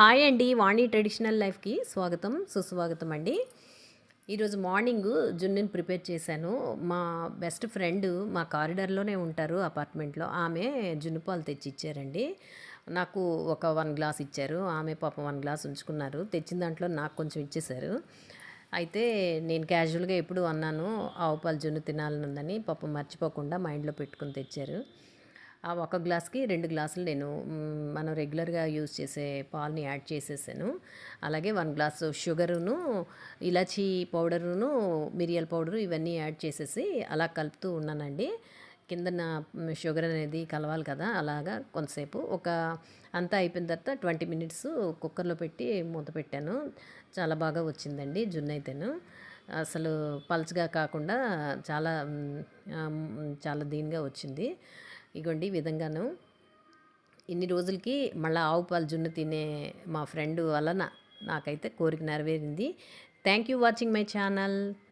Hi అండి వాణి traditional లైఫ్కి స్వాగతం సుస్వాగతం అండి. ఈరోజు మార్నింగ్ జున్నుని ప్రిపేర్ చేశాను. మా బెస్ట్ ఫ్రెండ్ మా కారిడార్లోనే ఉంటారు అపార్ట్మెంట్లో. ఆమె జున్ను పాలు తెచ్చి ఇచ్చారండి నాకు ఒక వన్ గ్లాస్ ఇచ్చారు. ఆమె పాప వన్ గ్లాస్ ఉంచుకున్నారు. తెచ్చిన దాంట్లో నాకు కొంచెం ఇచ్చేశారు. అయితే నేను క్యాజువల్గా ఎప్పుడు అన్నాను ఆవు పాలు జున్ను తినాలని ఉందని పాపం మర్చిపోకుండా మైండ్లో పెట్టుకుని తెచ్చారు. ఆ ఒక గ్లాస్కి రెండు గ్లాసులు నేను మనం రెగ్యులర్గా యూజ్ చేసే పాలని యాడ్ చేసేసాను. అలాగే వన్ గ్లాసు షుగరును ఇలాచీ పౌడరును మిరియాల పౌడరు ఇవన్నీ యాడ్ చేసేసి అలా కలుపుతూ ఉన్నానండి. కిందన షుగర్ అనేది కలవాలి కదా అలాగా కొంతసేపు. ఒక అంతా అయిపోయిన తర్వాత ట్వంటీ మినిట్స్ కుక్కర్లో పెట్టి మూత పెట్టాను. చాలా బాగా వచ్చిందండి జున్ను అయితేను. అసలు పల్చగా కాకుండా చాలా చాలా దీనిగా వచ్చింది. ఇగోండి ఈ విధంగాను ఇన్ని రోజులకి మళ్ళీ ఆవు పాలు జున్ను తినే మా ఫ్రెండ్ వలన నాకైతే కోరిక నెరవేరింది. Thank you watching my channel